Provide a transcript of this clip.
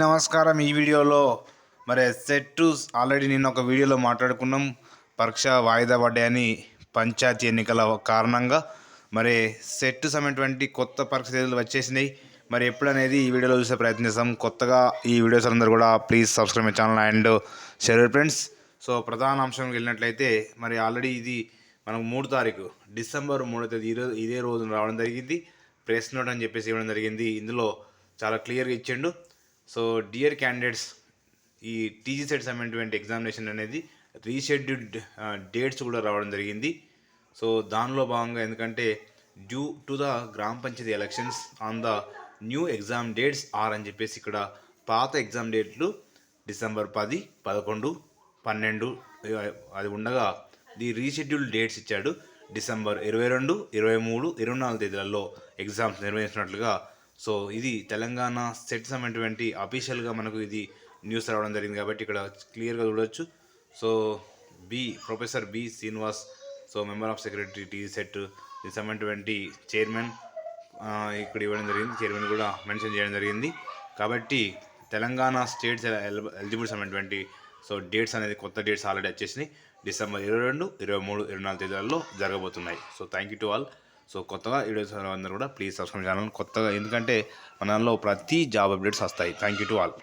నమస్కారం. ఈ వీడియోలో మరి సెట్ ఆల్రెడీ నిన్న ఒక వీడియోలో మాట్లాడుకున్నాం. పరీక్ష వాయిదా పడ్డాయని పంచాయతీ ఎన్నికల కారణంగా. మరి సెట్ సమటువంటి కొత్త పరీక్ష తేదీలు వచ్చేసినాయి. మరి ఎప్పుడనేది ఈ వీడియోలో చూసే ప్రయత్నిస్తాం కొత్తగా ఈ వీడియోస్ అందరూ కూడా please subscribe my channel and share friends so ప్రధాన అంశంకి వెళ్ళినట్లయితే మరి ఆల్రెడీ ఇది మనకు మూడు తారీఖు డిసెంబర్ మూడో తేదీ ఈరోజు ఇదే రోజున రావడం జరిగింది. ప్రెస్ నోట్ అని చెప్పేసి ఇవ్వడం జరిగింది. ఇందులో చాలా క్లియర్గా ఇచ్చిండు. సో డియర్ క్యాండిడేట్స్ ఈ టీజీ సెట్ సంబంధించిన ఎగ్జామినేషన్ అనేది రీషెడ్యూల్డ్ డేట్స్ కూడా రావడం జరిగింది. సో దానిలో భాగంగా ఎందుకంటే due to the gram panchayat elections on the new exam dates are అని చెప్పేసి ఇక్కడ పాత ఎగ్జామ్ డేట్లు డిసెంబర్ పది పదకొండు పన్నెండు అది ఉండగా ది రీషెడ్యూల్ డేట్స్ ఇచ్చాడు. డిసెంబర్ ఇరవై రెండు ఇరవై మూడు ఇరవై నాలుగు తేదీలలో ఎగ్జామ్స్ నిర్వహించినట్లుగా సో ఇది తెలంగాణ సెట్ సంబంధించి అఫీషియల్గా మనకు ఇది న్యూస్ రావడం జరిగింది కాబట్టి ఇక్కడ క్లియర్గా చూడవచ్చు so B professor B Srinivas so member of secretary T SET ఇది సంబంధించి చైర్మన్ ఇక్కడ ఇవ్వడం జరిగింది. చైర్మన్ కూడా మెన్షన్ చేయడం జరిగింది. కాబట్టి తెలంగాణ స్టేట్స్ ఎలిజిబుల్ సంబంధించి సో డేట్స్ అనేది కొత్త డేట్స్ ఆల్రెడీ వచ్చేసినాయి. డిసెంబర్ ఇరవై రెండు ఇరవై మూడు ఇరవై నాలుగు తేదీలలో జరగబోతున్నాయి. So thank you to all so కొత్తగా వీడియోస్ అందరూ కూడా ప్లీజ్ సబ్స్క్రైబ్ ఛానల్ కొత్తగా ఎందుకంటే మనలో ప్రతి జాబ్ అప్డేట్స్ వస్తాయి. Thank you to all